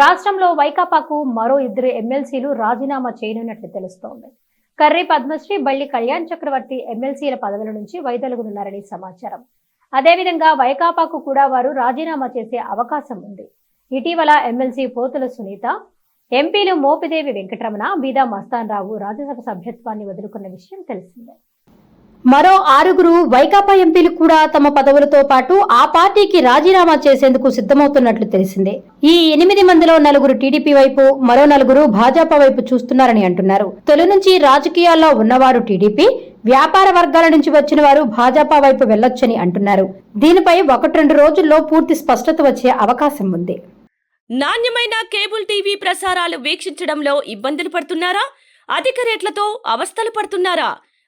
రాష్ట్రంలో వైకాపాకు మరో ఇద్దరు ఎమ్మెల్సీలు రాజీనామా చేయనున్నట్లు తెలుస్తోంది. కర్రీ పద్మశ్రీ బల్లి కళ్యాణ్ చక్రవర్తి ఎమ్మెల్సీల పదవుల నుంచి వైదొలుగునున్నారని సమాచారం. అదేవిధంగా వైకాపాకు కూడా వారు రాజీనామా చేసే అవకాశం ఉంది. ఇటీవల ఎమ్మెల్సీ పోతుల సునీత ఎంపీలు మోపిదేవి వెంకటరమణ బీదా మస్తాన్ రావు రాజ్యసభ సభ్యత్వాన్ని వదులుకున్న విషయం తెలిసిందే. మరో ఆరుగురు వైకాపా ఎంపీలు కూడా తమ పదవులతో పాటు ఆ పార్టీకి రాజీనామా చేసేందుకు సిద్ధమవుతున్నట్లు తెలిసిందే. ఈ ఎనిమిది మందిలో నలుగురు టీడీపీ వైపు మరో నలుగురు భాజపా వైపు చూస్తున్నారని అంటున్నారు. తొలి నుంచి రాజకీయాల్లో ఉన్నవారు టీడీపీ వ్యాపార వర్గాల నుంచి వచ్చిన వారు భాజపా వైపు వెళ్ళొచ్చని అంటున్నారు. దీనిపై ఒకటి రెండు రోజుల్లో పూర్తి స్పష్టత వచ్చే అవకాశం ఉంది. నాణ్యమైన కేబుల్ టీవీ ప్రసారాలు వీక్షించడంలో ఇబ్బందులు పడుతున్నారా? అధిక రేట్లతో అవస్థలు పడుతున్నారా?